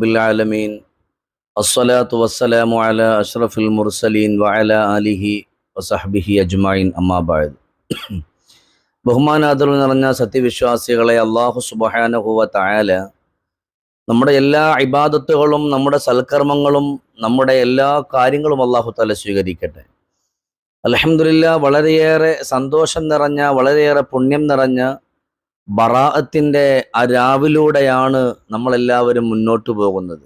رب العالمين الصلاة والسلام على أشرف المرسلين وعلى آله وصحبه أجمعين أما بعد ബഹുമാനാദരവ് നിറഞ്ഞ സത്യവിശ്വാസികളെ അള്ളാഹു സുബഹാനഹുവ തായാല നമ്മുടെ എല്ലാ ഇബാദത്തുകളും നമ്മുടെ സൽക്കർമ്മങ്ങളും നമ്മുടെ എല്ലാ കാര്യങ്ങളും അള്ളാഹു തല സ്വീകരിക്കട്ടെ അലഹമില്ല വളരെയേറെ സന്തോഷം നിറഞ്ഞ വളരെയേറെ പുണ്യം നിറഞ്ഞ ബറാഅത്തിന്റെ ആ രാവിലൂടെയാണ് നമ്മളെല്ലാവരും മുന്നോട്ട് പോകുന്നത്.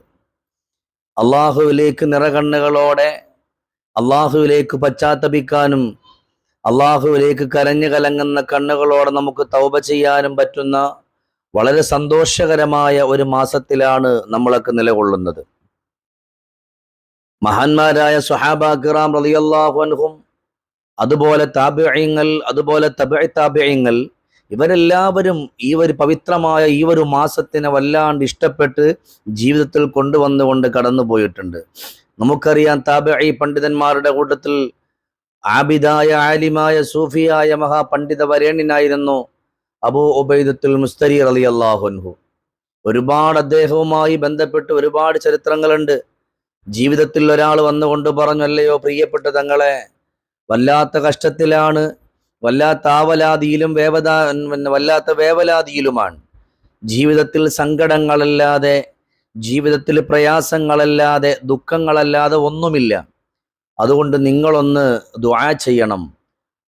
അള്ളാഹുവിലേക്ക് നിറകണ്ണുകളോടെ അള്ളാഹുവിലേക്ക് പശ്ചാത്തപിക്കാനും അള്ളാഹുവിലേക്ക് കരഞ്ഞു കലങ്ങുന്ന കണ്ണുകളോടെ നമുക്ക് തൗബ ചെയ്യാനും പറ്റുന്ന വളരെ സന്തോഷകരമായ ഒരു മാസത്തിലാണ് നമ്മളൊക്കെ നിലകൊള്ളുന്നത്. മഹാന്മാരായ സുഹാബ കിറാം റളിയല്ലാഹു അൻഹും അതുപോലെ താബിയങ്ങൾ അതുപോലെ തബിഅ താബിയങ്ങൾ ഇവരെല്ലാവരും ഈ ഒരു പവിത്രമായ ഈ ഒരു മാസത്തിനെ വല്ലാണ്ട് ഇഷ്ടപ്പെട്ട് ജീവിതത്തിൽ കൊണ്ടുവന്നുകൊണ്ട് കടന്നു പോയിട്ടുണ്ട് നമുക്കറിയാം താബിഅ പണ്ഡിതന്മാരുടെ കൂട്ടത്തിൽ ആബിദായ ആലിമായ സൂഫിയായ മഹാപണ്ഡിത വരേണ്യനായിരുന്നു അബൂ ഉബൈദത്തുൽ മുസ്തരി അലി അള്ളാഹുൻഹു ഒരുപാട് അദ്ദേഹവുമായി ബന്ധപ്പെട്ട് ഒരുപാട് ചരിത്രങ്ങളുണ്ട്. ജീവിതത്തിൽ ഒരാൾ വന്നുകൊണ്ട് പറഞ്ഞു അല്ലയോ പ്രിയപ്പെട്ട തങ്ങളെ വല്ലാത്ത കഷ്ടത്തിലാണ് വല്ലാത്ത ആവലാതിയിലും വേവതാ വല്ലാത്ത വേവലാതിയിലുമാണ്. ജീവിതത്തിൽ സങ്കടങ്ങളല്ലാതെ ജീവിതത്തിൽ പ്രയാസങ്ങളല്ലാതെ ദുഃഖങ്ങളല്ലാതെ ഒന്നുമില്ല. അതുകൊണ്ട് നിങ്ങളൊന്ന് ദ്വാ ചെയ്യണം.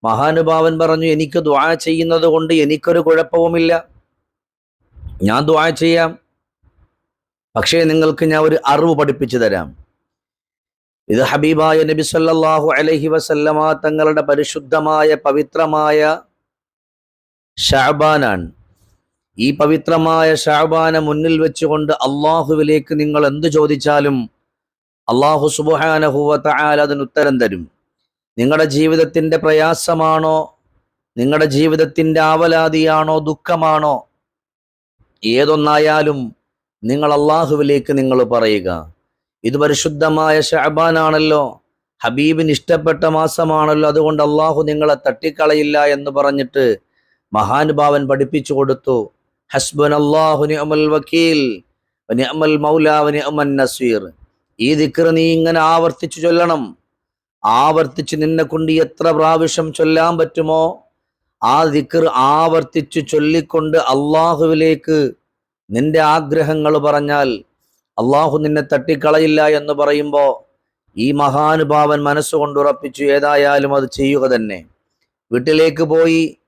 മഹാനുഭാവൻ പറഞ്ഞു എനിക്ക് ദ്വാ ചെയ്യുന്നത് കൊണ്ട് എനിക്കൊരു കുഴപ്പവുമില്ല. ഞാൻ ദ്വാ ചെയ്യാം. പക്ഷേ നിങ്ങൾക്ക് ഞാൻ ഒരു അറിവ് പഠിപ്പിച്ചു തരാം. ഇത് ഹബീബായ നബി സല്ലാഹു അലഹി വസല്ലമ തങ്ങളുടെ പരിശുദ്ധമായ പവിത്രമായ ഷാബാനാണ് ഈ പവിത്രമായ ഷാബാന മുന്നിൽ വെച്ചുകൊണ്ട് അള്ളാഹുവിലേക്ക് നിങ്ങൾ എന്ത് ചോദിച്ചാലും അള്ളാഹു സുബാനഹുവ തആല അതിന് ഉത്തരം തരും. നിങ്ങളുടെ ജീവിതത്തിന്റെ പ്രയാസമാണോ? നിങ്ങളുടെ ജീവിതത്തിന്റെ ആവലാതിയാണോ? ദുഃഖമാണോ? ഏതൊന്നായാലും നിങ്ങൾ അള്ളാഹുവിലേക്ക് നിങ്ങൾ പറയുക. ഇത് പരിശുദ്ധമായ ഷഹബാനാണല്ലോ ഹബീബിന് ഇഷ്ടപ്പെട്ട മാസമാണല്ലോ. അതുകൊണ്ട് അള്ളാഹു നിങ്ങളെ തട്ടിക്കളയില്ല എന്ന് പറഞ്ഞിട്ട് മഹാനുഭാവൻ പഠിപ്പിച്ചു കൊടുത്തു. ഹസ്ബൻ അള്ളാഹു നിഅമൽ വക്കീൽ നിഅമൽ മൗല നിഅമൻ നസീർ. ഈ ദിക്ർ നീ ഇങ്ങനെ ആവർത്തിച്ചു ചൊല്ലണം. ആവർത്തിച്ച് നിന്നെ കൊണ്ട് എത്ര പ്രാവശ്യം ചൊല്ലാൻ പറ്റുമോ? ആ ദിക്ർ ആവർത്തിച്ചു ചൊല്ലിക്കൊണ്ട് അള്ളാഹുവിലേക്ക് നിന്റെ ആഗ്രഹങ്ങൾ പറഞ്ഞാൽ അള്ളാഹു നിന്നെ തട്ടിക്കളയില്ല എന്ന് പറയുമ്പോൾ ഈ മഹാനുഭാവൻ മനസ്സുകൊണ്ട് ഉറപ്പിച്ചു ഏതായാലും അത് ചെയ്യുക തന്നെ. വീട്ടിലേക്ക് പോയി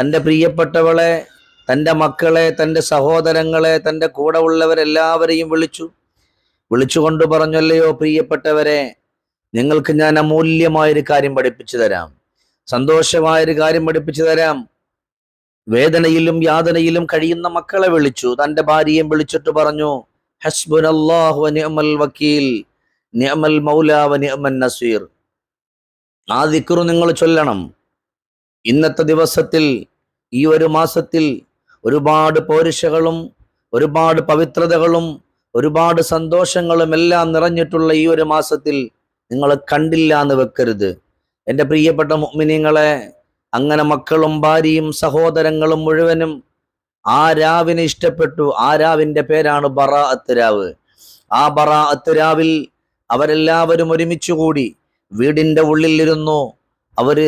തന്റെ പ്രിയപ്പെട്ടവളെ തന്റെ മക്കളെ തന്റെ സഹോദരങ്ങളെ തന്റെ കൂടെ ഉള്ളവരെല്ലാവരെയും വിളിച്ചു. വിളിച്ചുകൊണ്ട് പറഞ്ഞല്ലയോ പ്രിയപ്പെട്ടവരെ നിങ്ങൾക്ക് ഞാൻ അമൂല്യമായൊരു കാര്യം പഠിപ്പിച്ചു തരാം. സന്തോഷമായൊരു കാര്യം പഠിപ്പിച്ചു തരാം. വേദനയിലും യാതനയിലും കഴിയുന്ന മക്കളെ വിളിച്ചു. തന്റെ ഭാര്യയും വിളിച്ചിട്ട് പറഞ്ഞു ഹസ്ബുൻ അള്ളാഹു നിഅമൽ നസീർ. ആ ദിക്റു നിങ്ങൾ ചൊല്ലണം. ഇന്നത്തെ ദിവസത്തിൽ ഈ ഒരു മാസത്തിൽ ഒരുപാട് പോരുഷകളും ഒരുപാട് പവിത്രതകളും ഒരുപാട് സന്തോഷങ്ങളും എല്ലാം നിറഞ്ഞിട്ടുള്ള ഈ ഒരു മാസത്തിൽ നിങ്ങൾ കണ്ടില്ല എന്ന് വെക്കരുത്. എന്റെ പ്രിയപ്പെട്ട മുഅ്മിനീങ്ങളെ അങ്ങനെ മക്കളും ഭാര്യയും സഹോദരങ്ങളും മുഴുവനും ആ രാവിനെ ഇഷ്ടപ്പെട്ടു. ആ രാവിന്റെ പേരാണ് ബറ അത്തുരാവ് ആ ബറ അത്തുരാവിൽ അവരെല്ലാവരും ഒരുമിച്ച് കൂടി വീടിന്റെ ഉള്ളിലിരുന്നു അവർ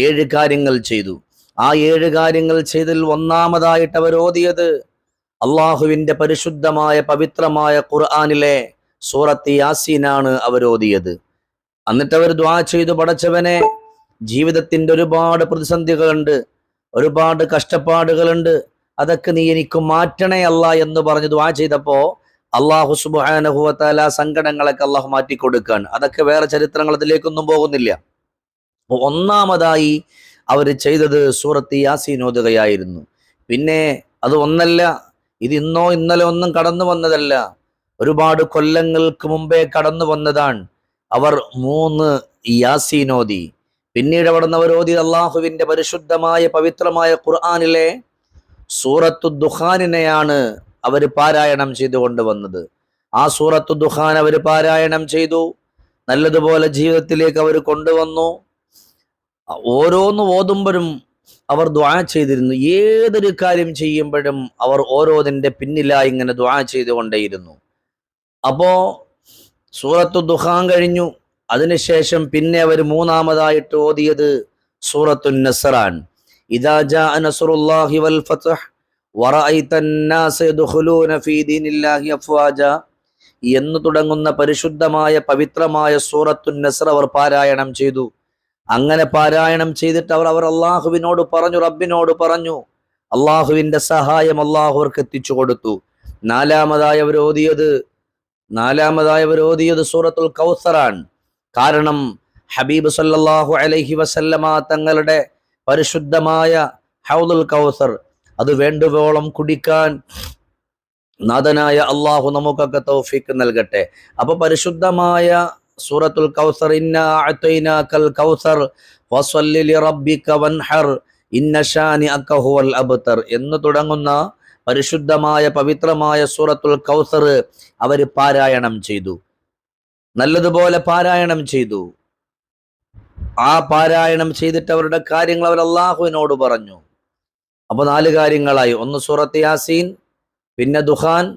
ഏഴ് കാര്യങ്ങൾ ചെയ്തു. ആ ഏഴ് കാര്യങ്ങൾ ചെയ്തതിൽ ഒന്നാമതായിട്ട് അവർ ഓതിയത് അള്ളാഹുവിന്റെ പരിശുദ്ധമായ പവിത്രമായ ഖുർആാനിലെ സൂറത്ത് യാസീനാണ് അവർ ഓതിയത് എന്നിട്ട് അവർ ദ്വാ ചെയ്തു പടച്ചവനെ ജീവിതത്തിന്റെ ഒരുപാട് പ്രതിസന്ധികളുണ്ട് ഒരുപാട് കഷ്ടപ്പാടുകളുണ്ട്. അതൊക്കെ നീ എനിക്ക് മാറ്റണേ അല്ല എന്ന് പറഞ്ഞ് ദ്വാ ചെയ്തപ്പോ അള്ളാഹു സുബാനഹുവത്താല സങ്കടങ്ങളൊക്കെ അള്ളാഹു മാറ്റിക്കൊടുക്കാണ്. അതൊക്കെ വേറെ ചരിത്രങ്ങൾ അതിലേക്കൊന്നും പോകുന്നില്ല. ഒന്നാമതായി അവർ ചെയ്തത് സൂറത്ത് യാസീൻ ഓതുകയായിരുന്നു. പിന്നെ അത് ഒന്നല്ല ഇത് ഇന്നോ ഇന്നലെ ഒന്നും കടന്നു വന്നതല്ല. ഒരുപാട് കൊല്ലങ്ങൾക്ക് മുമ്പേ കടന്നു വന്നതാണ്. അവർ മൂന്ന് യാസീനോദി പിന്നീട് അവിടെ നിന്ന് അവർ ഓതി അള്ളാഹുവിന്റെ പരിശുദ്ധമായ പവിത്രമായ ഖുർആാനിലെ സൂറത്തു ദുഖാനിനെയാണ് അവർ പാരായണം ചെയ്തുകൊണ്ട് വന്നത് ആ സൂറത്തു ദുഖാൻ അവർ പാരായണം ചെയ്തു. നല്ലതുപോലെ ജീവിതത്തിലേക്ക് അവർ കൊണ്ടുവന്നു. ഓരോന്ന് ഓതുമ്പോഴും അവർ ദ്വാ ചെയ്തിരുന്നു. ഏതൊരു കാര്യം ചെയ്യുമ്പോഴും അവർ ഓരോതിന്റെ പിന്നിലായി ഇങ്ങനെ ദ്വാ ചെയ്തുകൊണ്ടേയിരുന്നു. അപ്പോ സൂറത്തു ദുഹാൻ കഴിഞ്ഞു. അതിനുശേഷം പിന്നെ അവർ മൂന്നാമതായിട്ട് ഓതിയത് സൂറത്തു നസറാൻ. ഇദാ ജാഅ നസ്റുല്ലാഹി വൽ ഫത്ഹ് വറഅയ്ത الناس يدخلون في دين الله അഫ്വാജ എന്ന് തുടങ്ങുന്ന പരിശുദ്ധമായ പവിത്രമായ സൂറത്തു നസർ അവർ പാരായണം ചെയ്തു അങ്ങനെ പാരായണം ചെയ്തിട്ട് അവർ അവർ അള്ളാഹുവിനോട് പറഞ്ഞു റബ്ബിനോട് പറഞ്ഞു അള്ളാഹുവിന്റെ സഹായം അള്ളാഹു അവർക്ക് എത്തിച്ചു കൊടുത്തു നാലാമതായി അവർ ഓതിയത് നാലാമതായി അവർ ഓതിയത് സൂറത്തുൽ കൗസറാൻ കാരണം ഹബീബ് സല്ലല്ലാഹു അലൈഹി വസല്ലമ തങ്ങളുടെ പരിശുദ്ധമായ ഹൗദുൽ കൗസർ. അത് വേണ്ടുവോളം കുടിക്കാൻ നാഥനായ അള്ളാഹു നമുക്കൊക്കെ തൗഫീക്ക് നൽകട്ടെ. അപ്പൊ പരിശുദ്ധമായ സൂറത്തുൽ കൗസർ കൽ കൗസർ വൻഹർ അബ്തർ. എന്ന് തുടങ്ങുന്ന പരിശുദ്ധമായ പവിത്രമായ സൂറത്തുൽ കൗസർ അവർ പാരായണം ചെയ്തു. നല്ലതുപോലെ പാരായണം ചെയ്തു. ആ പാരായണം ചെയ്തിട്ട് അവരുടെ കാര്യങ്ങൾ അവർ അള്ളാഹുവിനോട് പറഞ്ഞു. അപ്പോൾ നാല് കാര്യങ്ങളായി. ഒന്ന് സൂറത്ത് യാസീൻ പിന്നെ ദുഹാൻ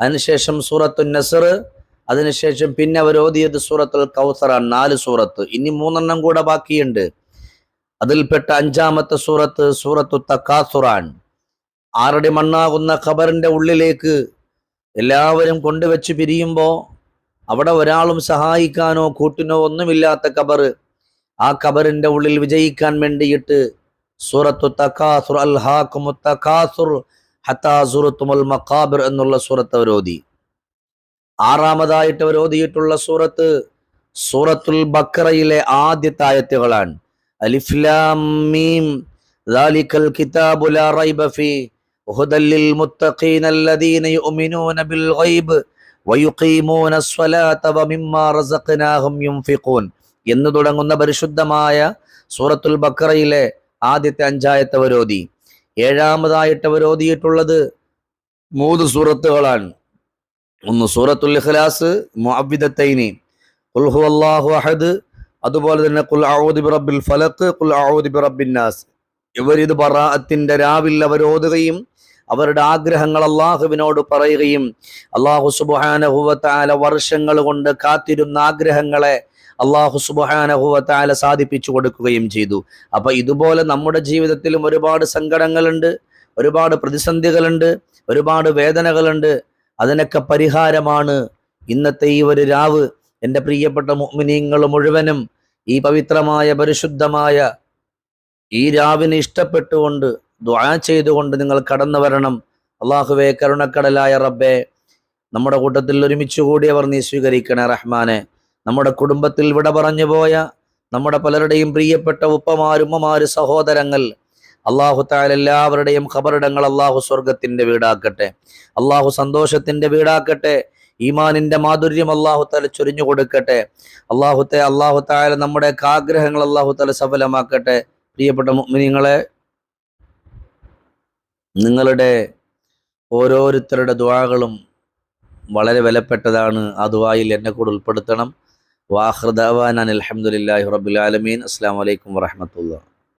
അതിനുശേഷം സൂറത്തു നസർ അതിനുശേഷം പിന്നെ അവർ ഓതിയത് സൂറത്തുൽ കൗസറാണ് നാല് സൂറത്ത്. ഇനി മൂന്നെണ്ണം കൂടെ ബാക്കിയുണ്ട്. അതിൽപ്പെട്ട അഞ്ചാമത്തെ സൂറത്ത് സൂറത്തു തക്കാസുറാൻ ആറടി മണ്ണാകുന്ന ഖബറിന്റെ ഉള്ളിലേക്ക് എല്ലാവരും കൊണ്ടുവച്ച് പിരിയുമ്പോൾ അവിടെ ഒരാളും സഹായിക്കാനോ കൂട്ടിനോ ഒന്നുമില്ലാത്ത കബറ് ആ കബറിന്റെ ഉള്ളിൽ വിജയിക്കാൻ വേണ്ടിയിട്ട് സൂറത്തു തക്കാസുർ അൽഹാഖുമു തക്കാസുർ ഹത്താസുറത്തുമുൽ മക്കാബിർ എന്നുള്ള സൂറത്ത് അവരോധി ആറാമതായിട്ട് അവരോധിയിട്ടുള്ള സൂറത്ത് സൂറത്തുൽ ബക്കറയിലെ ആദ്യത്തെ ആയത്തുകളാണ്. അലിഫ്ലാം മീം എന്ന് തുടങ്ങുന്ന പരിശുദ്ധമായ സൂറത്തുൽ ബക്കറയിലെ ആദ്യത്തെ അഞ്ചായത്തെ അവരോധി. ഏഴാമതായിട്ട് അവരോധിയിട്ടുള്ളത് മൂന്ന് സൂറത്തുകളാണ്. ഒന്ന് സൂറത്തുൽ ഇഖ്ലാസ് മുഅവ്വിദത്തൈനി. ഖുൽ ഹുവല്ലാഹു അഹദ് അതുപോലെ തന്നെ ഖുൽ ഔദു ബിറബ്ബിൽ ഫലഖ് ഖുൽ ഔദു ബിറബ്ബിൻ നാസ്. ഇവരിത് ബറാഅത്തിന്റെ രാവിൽ അവരോതുകയും അവരുടെ ആഗ്രഹങ്ങൾ അള്ളാഹുവിനോട് പറയുകയും അള്ളാഹു സുബാനഹുവത്താല വർഷങ്ങൾ കൊണ്ട് കാത്തിരുന്ന ആഗ്രഹങ്ങളെ അള്ളാഹു സുബാനഹുവത്താല സാധിപ്പിച്ചു കൊടുക്കുകയും ചെയ്തു. അപ്പൊ ഇതുപോലെ നമ്മുടെ ജീവിതത്തിലും ഒരുപാട് സങ്കടങ്ങളുണ്ട് ഒരുപാട് പ്രതിസന്ധികളുണ്ട് ഒരുപാട് വേദനകളുണ്ട്. അതിനൊക്കെ പരിഹാരമാണ് ഇന്നത്തെ ഈ ഒരു രാവ്. എന്റെ പ്രിയപ്പെട്ട മുഹ്മിനീങ്ങൾ മുഴുവനും ഈ പവിത്രമായ പരിശുദ്ധമായ ഈ രാവിനെ ഇഷ്ടപ്പെട്ടുകൊണ്ട് ദ്വാ ചെയ്തുകൊണ്ട് നിങ്ങൾ കടന്നു വരണം. അള്ളാഹുവെ കരുണക്കടലായ റബ്ബെ നമ്മുടെ കൂട്ടത്തിൽ ഒരുമിച്ച് കൂടിയവർ നീ സ്വീകരിക്കണേ റഹ്മാനെ. നമ്മുടെ കുടുംബത്തിൽ വിട പറഞ്ഞു പോയ നമ്മുടെ പലരുടെയും പ്രിയപ്പെട്ട ഉപ്പമാരുമ്മമാര് സഹോദരങ്ങൾ അള്ളാഹു താല എല്ലാവരുടെയും ഖബറിടങ്ങൾ അള്ളാഹു സ്വർഗത്തിന്റെ വീടാക്കട്ടെ. അള്ളാഹു സന്തോഷത്തിന്റെ വീടാക്കട്ടെ. ഈമാനിന്റെ മാധുര്യം അള്ളാഹു താല ചൊരിഞ്ഞു കൊടുക്കട്ടെ. അള്ളാഹുത്തെ അള്ളാഹു താല നമ്മുടെ ആഗ്രഹങ്ങൾ അള്ളാഹു താല സഫലമാക്കട്ടെ. പ്രിയപ്പെട്ട മുഅ്മിനീങ്ങളെ നിങ്ങളുടെ ഓരോരുത്തരുടെ ദ്വാകളും വളരെ വിലപ്പെട്ടതാണ്. ആ ദ്വായിൽ എന്നെ കൂടെ ഉൾപ്പെടുത്തണം. വാഹൃദാവാൻ അലഹമുല്ലാഹി റബുലാലമീൻ അസ്സാം വലൈക്കും വറഹമത്തുള്ള